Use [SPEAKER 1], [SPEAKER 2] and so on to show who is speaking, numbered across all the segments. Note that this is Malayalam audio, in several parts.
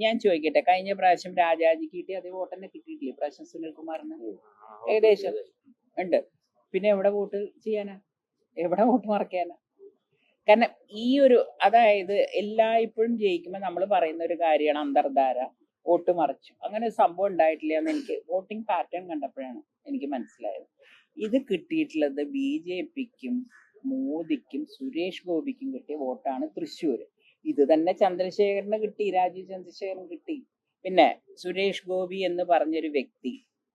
[SPEAKER 1] ഞാൻ ചോദിക്കട്ടെ കഴിഞ്ഞ പ്രാവശ്യം രാജാജി കിട്ടി അതേ വോട്ട് തന്നെ കിട്ടിയിട്ടില്ലേ? പ്രാവശ്യം സുനിൽകുമാറിന്. ഏകദേശം. ഉണ്ട്. പിന്നെ എവിടെ വോട്ട് ചെയ്യാനാ? എവിടെ വോട്ട് മറക്കാനാ? കാരണം ഈ ഒരു അതായത് എല്ലാ ഇപ്പോഴും ജയിക്കുമ്പോൾ നമ്മൾ പറയുന്ന ഒരു കാര്യമാണ് അന്തർധാര വോട്ട് മറിച്ചു. അങ്ങനെ ഒരു സംഭവം ഉണ്ടായിട്ടില്ല എന്ന് എനിക്ക് വോട്ടിംഗ് പാറ്റേൺ കണ്ടപ്പോഴാണ് എനിക്ക് മനസ്സിലായത്. ഇത് കിട്ടിയിട്ടുള്ളത് ബി ജെ പിക്കും മോദിക്കും സുരേഷ് ഗോപിക്കും കിട്ടിയ വോട്ടാണ് തൃശ്ശൂർ ഇത് തന്നെ ചന്ദ്രശേഖരന് കിട്ടി രാജീവ് ചന്ദ്രശേഖരൻ കിട്ടി. പിന്നെ സുരേഷ് ഗോപി എന്ന് പറഞ്ഞൊരു വ്യക്തി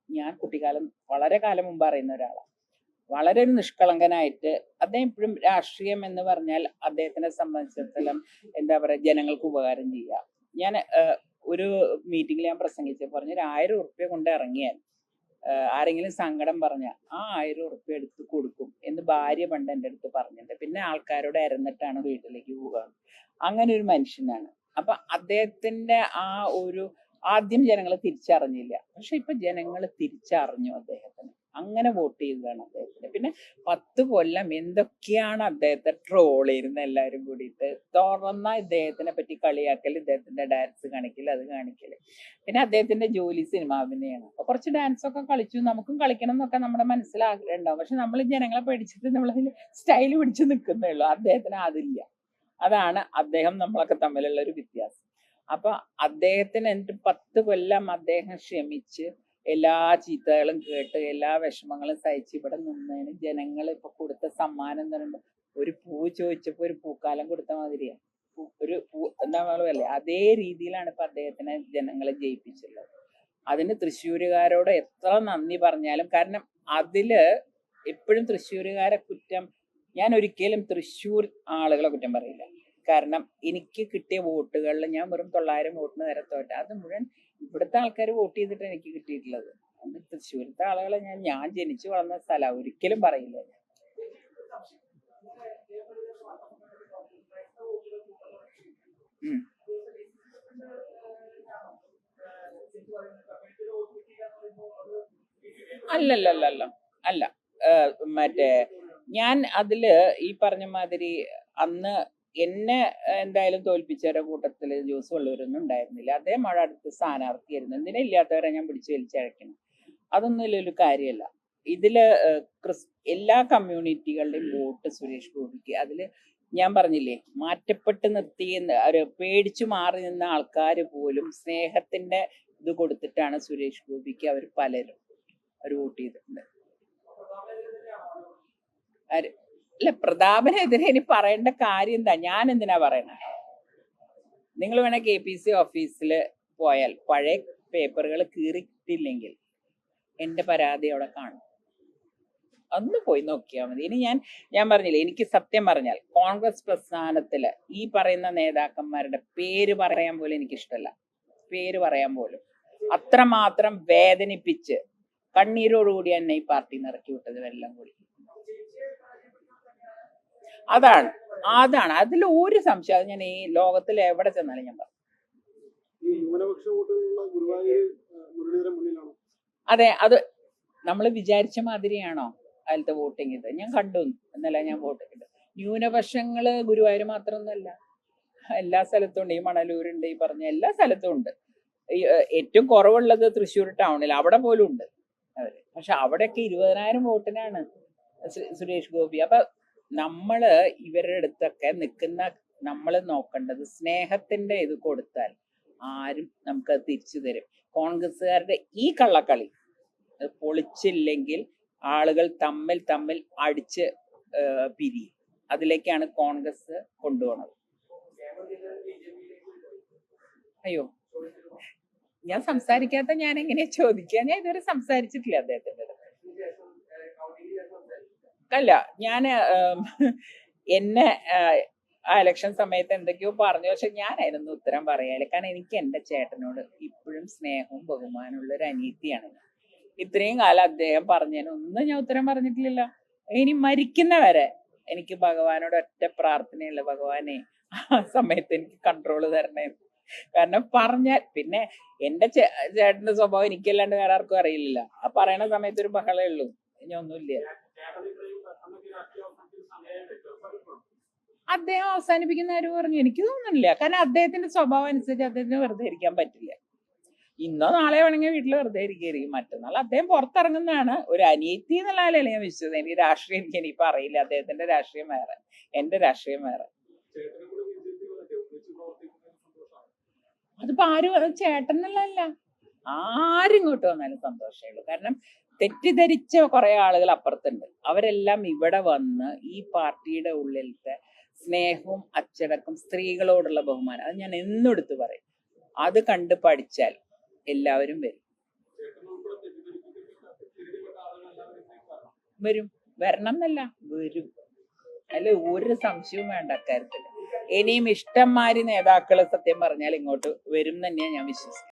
[SPEAKER 1] ഞാൻ കുട്ടിക്കാലം വളരെ കാലം മുമ്പ് അറിയുന്ന ഒരാളാണ്. വളരെ നിഷ്കളങ്കനായിട്ട് അദ്ദേഹം ഇപ്പോഴും രാഷ്ട്രീയം എന്ന് പറഞ്ഞാൽ അദ്ദേഹത്തിനെ സംബന്ധിച്ചിടത്തോളം എന്താ പറയുക ജനങ്ങൾക്ക് ഉപകാരം ചെയ്യുക. ഞാൻ ഒരു മീറ്റിംഗിൽ ഞാൻ പ്രസംഗിച്ചപ്പോൾ പറഞ്ഞു ഒരു ആയിരം ഉറുപ്പ്യ കൊണ്ട് ഇറങ്ങിയാൽ ആരെങ്കിലും സങ്കടം പറഞ്ഞ ആ ആയിരം ഉറുപ്പ്യ എടുത്ത് കൊടുക്കും എന്ന് ഭാര്യ പണ്ട് എന്റെ അടുത്ത് പറഞ്ഞിട്ട് പിന്നെ ആൾക്കാരോട് ഇരന്നിട്ടാണ് വീട്ടിലേക്ക് പോവുക. അങ്ങനെ ഒരു മനുഷ്യനാണ്. അപ്പൊ അദ്ദേഹത്തിന്റെ ആ ഒരു ആദ്യം ജനങ്ങൾ തിരിച്ചറിഞ്ഞില്ല. പക്ഷെ ഇപ്പൊ ജനങ്ങൾ തിരിച്ചറിഞ്ഞു അദ്ദേഹത്തിന്. അങ്ങനെ വോട്ട് ചെയ്തതാണ് അദ്ദേഹത്തിന്. പിന്നെ പത്ത് കൊല്ലം എന്തൊക്കെയാണ് അദ്ദേഹത്തെ ട്രോൾ ചെയ്യുന്ന എല്ലാവരും കൂടിയിട്ട്? തുറന്ന ഇദ്ദേഹത്തിനെ പറ്റി കളിയാക്കൽ ഇദ്ദേഹത്തിന്റെ ഡാൻസ് കാണിക്കൽ അത് കാണിക്കൽ. പിന്നെ അദ്ദേഹത്തിന്റെ ജോലി സിനിമ അഭിനയമാണ് അപ്പൊ കുറച്ച് ഡാൻസ് ഒക്കെ കളിച്ചു. നമുക്കും കളിക്കണം എന്നൊക്കെ നമ്മുടെ മനസ്സിൽ പക്ഷെ നമ്മൾ ജനങ്ങളെ പേടിച്ചിട്ട് നമ്മളതിൽ സ്റ്റൈൽ പിടിച്ച് നിൽക്കുന്നേ ഉള്ളൂ. അദ്ദേഹത്തിന് അതില്ല. അതാണ് അദ്ദേഹം നമ്മളൊക്കെ തമ്മിലുള്ള ഒരു വ്യത്യാസം. അപ്പൊ അദ്ദേഹത്തിന് എന്നിട്ട് പത്ത് കൊല്ലം അദ്ദേഹം ക്ഷമിച്ച് എല്ലാ ചീത്തകളും കേട്ട് എല്ലാ വിഷമങ്ങളും സഹിച്ച് ഇവിടെ നിന്നതിന് ജനങ്ങൾ ഇപ്പൊ കൊടുത്ത സമ്മാനം എന്ന് പറയുമ്പോൾ ഒരു പൂ ചോദിച്ചപ്പോ ഒരു പൂക്കാലം കൊടുത്ത മാതിരിയാ. ഒരു പൂ എന്താ പറയുക അതേ രീതിയിലാണ് ഇപ്പൊ അദ്ദേഹത്തിനെ ജനങ്ങളെ ജയിപ്പിച്ചുള്ളത് അതിന് തൃശ്ശൂരുകാരോട് എത്ര നന്ദി പറഞ്ഞാലും കാരണം അതിൽ എപ്പോഴും തൃശ്ശൂരുകാരെ കുറ്റം ഞാൻ ഒരിക്കലും തൃശ്ശൂർ ആളുകളെ കുറ്റം പറയില്ല. കാരണം എനിക്ക് കിട്ടിയ വോട്ടുകളിൽ ഞാൻ വെറും തൊള്ളായിരം വോട്ടിന് തോറ്റ. അത് മുഴുവൻ ഇവിടുത്തെ ആൾക്കാർ വോട്ട് ചെയ്തിട്ട് എനിക്ക് കിട്ടിയിട്ടുള്ളത്. അത് തൃശ്ശൂരത്തെ ആളുകളെ ഞാൻ ഞാൻ ജനിച്ചു വളർന്ന സ്ഥലം ഒരിക്കലും പറയില്ല. അല്ലല്ലല്ല അല്ല. മറ്റേ ഞാൻ അതിൽ ഈ പറഞ്ഞ മാതിരി അന്ന് എന്നെ എന്തായാലും തോൽപ്പിച്ചവരുടെ കൂട്ടത്തിൽ ജോസ് വള്ളൂരൊന്നും ഉണ്ടായിരുന്നില്ല. അദ്ദേഹം അവിടെ അടുത്ത് സ്ഥാനാർത്ഥിയായിരുന്നു. എന്തിനാ ഇല്ലാത്തവരെ ഞാൻ പിടിച്ചു വലിച്ചഴക്കണം? അതൊന്നും ഒരു കാര്യമല്ല. ഇതിൽ ക്രിസ് എല്ലാ കമ്മ്യൂണിറ്റികളുടെയും വോട്ട് സുരേഷ് ഗോപിക്ക്. അതിൽ ഞാൻ പറഞ്ഞില്ലേ മാറ്റപ്പെട്ട് നിർത്തി ഒരു പേടിച്ചു മാറി നിന്ന ആൾക്കാർ പോലും സ്നേഹത്തിന്റെ ഇത് കൊടുത്തിട്ടാണ് സുരേഷ് ഗോപിക്ക് അവർ പലരും അവർ വോട്ട് ചെയ്തിട്ടുണ്ട്. ആര്? അല്ല പ്രതാപനെതിരെ ഇനി പറയേണ്ട കാര്യം എന്താ? ഞാൻ എന്തിനാ പറയണേ? നിങ്ങൾ വേണേ കെ പി സി ഓഫീസിൽ പോയാൽ പഴയ പേപ്പറുകൾ കീറിയിട്ടില്ലെങ്കിൽ എന്റെ പരാതി അവിടെ കാണും. ഒന്ന് പോയി നോക്കിയാൽ മതി. ഇനി ഞാൻ ഞാൻ പറഞ്ഞില്ലേ എനിക്ക് സത്യം പറഞ്ഞാൽ കോൺഗ്രസ് പ്രസ്ഥാനത്തിൽ ഈ പറയുന്ന നേതാക്കന്മാരുടെ പേര് പറയാൻ പോലും എനിക്ക് ഇഷ്ടമല്ല പേര് പറയാൻ പോലും. അത്രമാത്രം വേദനിപ്പിച്ച് കണ്ണീരോടുകൂടി എന്നെ ഈ പാർട്ടി ഇറക്കി വിട്ടത് എല്ലാം കൂടി. അതാണ്. അതാണ്. അതിൽ ഒരു സംശയം. അത് ഞാൻ ഈ ലോകത്തിൽ എവിടെ ചെന്നാലും ഞാൻ
[SPEAKER 2] പറഞ്ഞു
[SPEAKER 1] അതെ അത് നമ്മൾ വിചാരിച്ച മാതിരിയാണോ അതിലത്തെ വോട്ടിംഗ് ഇത്? ഞാൻ കണ്ടു എന്നല്ല ഞാൻ വോട്ട് ചെയ്തത് ന്യൂനപക്ഷങ്ങൾ ഗുരുവായൂർ മാത്രമൊന്നുമല്ല. എല്ലാ സ്ഥലത്തും ഉണ്ട്. ഈ മണലൂരുണ്ട് ഈ പറഞ്ഞ എല്ലാ സ്ഥലത്തും ഉണ്ട്. ഏറ്റവും കുറവുള്ളത് തൃശ്ശൂർ ടൗണിൽ. അവിടെ പോലും ഉണ്ട് അവർ. പക്ഷെ അവിടെയൊക്കെ ഇരുപതിനായിരം വോട്ടിനാണ് സുരേഷ് ഗോപി. അപ്പൊ നമ്മൾ ഇവരുടെ അടുത്തൊക്കെ നിൽക്കുന്ന നമ്മൾ നോക്കേണ്ടത് സ്നേഹത്തിന്റെ ഇത് കൊടുത്താൽ ആരും നമുക്ക് തിരിച്ചു തരും. കോൺഗ്രസ്സുകാരുടെ ഈ കള്ളക്കളി പൊളിച്ചില്ലെങ്കിൽ ആളുകൾ തമ്മിൽ തമ്മിൽ അടിച്ച് പിരി പിരിയും. അതിലേക്കാണ് കോൺഗ്രസ് കൊണ്ടുപോണത്. അയ്യോ. ഞാൻ സംസാരിക്കാത്ത ഞാൻ എങ്ങനെയാ ചോദിക്കുക ഞാൻ ഇതുവരെ സംസാരിച്ചിട്ടില്ല അദ്ദേഹത്തിന്റെ അടുത്ത്. അല്ല ഞാൻ എന്നെ ആ ഇലക്ഷൻ സമയത്ത് എന്തൊക്കെയോ പറഞ്ഞു. പക്ഷെ അതിനൊന്നും ഉത്തരം പറയാൽ. കാരണം എനിക്ക് എന്റെ ചേട്ടനോട് ഇപ്പോഴും സ്നേഹവും ബഹുമാനമുള്ള ഒരു അനീതിയാണ്. ഇത്രയും കാലം അദ്ദേഹം പറഞ്ഞതിനൊന്നും ഞാൻ ഉത്തരം പറഞ്ഞിട്ടില്ല ഇനി മരിക്കുന്നവരെ എനിക്ക് ഭഗവാനോട് ഒറ്റ പ്രാർത്ഥനയുള്ള. ഭഗവാനെ ആ സമയത്ത് എനിക്ക് കൺട്രോൾ തരണേ. കാരണം പറഞ്ഞാൽ പിന്നെ എന്റെ ചേട്ടന്റെ സ്വഭാവം എനിക്കല്ലാണ്ട് വേറെ ആർക്കും അറിയില്ല ആ പറയണ സമയത്ത് ഒരു ബഹളേ ഉള്ളൂ. ഇനി ഒന്നുമില്ല. അദ്ദേഹം അവസാനിപ്പിക്കുന്ന പറഞ്ഞു. എനിക്ക് തോന്നുന്നില്ല. കാരണം അദ്ദേഹത്തിന്റെ സ്വഭാവം അനുസരിച്ച് അദ്ദേഹത്തിന് വെറുതെ ഇരിക്കാൻ പറ്റില്ല. ഇന്നോ നാളെ വേണമെങ്കിൽ വീട്ടിൽ വെറുതെ ഇരിക്കുകയായിരിക്കും. മറ്റന്നാൾ അദ്ദേഹം പുറത്തിറങ്ങുന്നതാണ് ഒരു അനിയത്തി എന്നുള്ള നിലയിൽ ഞാൻ വിശ്വസിച്ചത് എനിക്ക് രാഷ്ട്രീയം എനിക്ക് ഇനി അറിയില്ല. അദ്ദേഹത്തിന്റെ രാഷ്ട്രീയം വേറെ. എന്റെ രാഷ്ട്രീയം വേറെ. അതിപ്പോ ആരും ചേട്ടനല്ല ആരും ഇങ്ങോട്ട് വന്നാലും സന്തോഷമേ ഉള്ളൂ. കാരണം തെറ്റിദ്ധരിച്ച കുറെ ആളുകൾ അപ്പുറത്തുണ്ട്. അവരെല്ലാം ഇവിടെ വന്ന് ഈ പാർട്ടിയുടെ ഉള്ളിലത്തെ സ്നേഹവും അച്ചടക്കം സ്ത്രീകളോടുള്ള ബഹുമാനം അത് ഞാൻ എന്നും എടുത്ത് പറയും. അത് കണ്ട് പഠിച്ചാൽ എല്ലാവരും വരും. വരും. വരണം എന്നല്ല വരും. അല്ല ഒരു സംശയവും വേണ്ട അക്കാര്യത്തിൽ. ഇനിയും ഇഷ്ടംമാരി നേതാക്കൾ സത്യം പറഞ്ഞാൽ ഇങ്ങോട്ട് വരും തന്നെയാണ് ഞാൻ വിശ്വസിക്കുന്നത്.